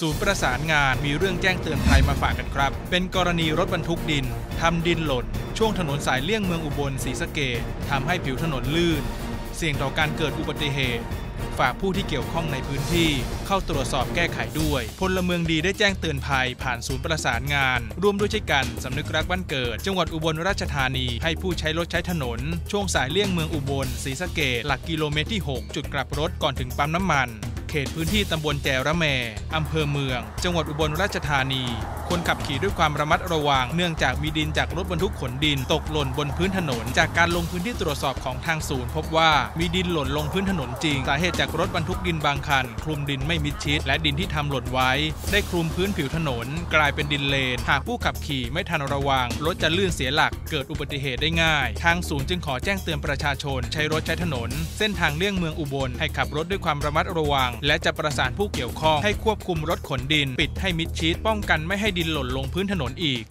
ศูนย์ประสานงานมีเรื่องแจ้งเตือนภัยมาฝากกันครับ เป็นกรณีรถบรรทุกดินทำดินหล่น ช่วงถนนสายเลี่ยงเมืองอุบลศรีสะเกดทำให้ผิวถนนลื่น เสี่ยงต่อการเกิดอุบัติเหตุ ฝากผู้ที่เกี่ยวข้องในพื้นที่ เข้าตรวจสอบแก้ไขด้วย พลเมืองดีได้แจ้งเตือนภัยผ่านศูนย์ประสานงาน ร่วมด้วยช่วยกันสำนึกรักบ้านเกิด จังหวัดอุบลราชธานี ให้ผู้ใช้รถใช้ถนน ช่วงสายเลี่ยงเมืองอุบลศรีสะเกดหลักกิโลเมตรที่ 6 จุดกลับรถก่อนถึงปั๊มน้ำมัน ขตพื้นที่ตำบลแจระแมอำเภอเมือง จังหวัดอุบลราชธานี คนขับขี่ด้วยความระมัดระวัง เนื่องจากมีดินจากรถบรรทุกขนดินตกหล่นบนพื้นถนน จากการลงพื้นที่ตรวจสอบของทางศูนย์ พบว่ามีดินหล่นลงพื้นถนนจริง สาเหตุจากรถบรรทุกดินบางคัน คลุมดินไม่มิดชิด และดินที่ทำหล่นไว้ ได้คลุมพื้นผิวถนน กลายเป็นดินเลน หากผู้ขับขี่ไม่ทันระวังรถจะลื่นเสียหลักเกิดอุบัติเหตุได้ง่าย ทางศูนย์จึงขอแจ้งเตือนประชาชน ใช้รถใช้ถนน เส้นทางเลี่ยงเมืองอุบลให้ขับรถด้วยความระมัดระวังและจะประสานผู้เกี่ยวข้องให้ควบคุมรถขนดิน ปิดให้มิดชิดป้องกันไม่ให้ดินหล่นลงพื้นถนนอีก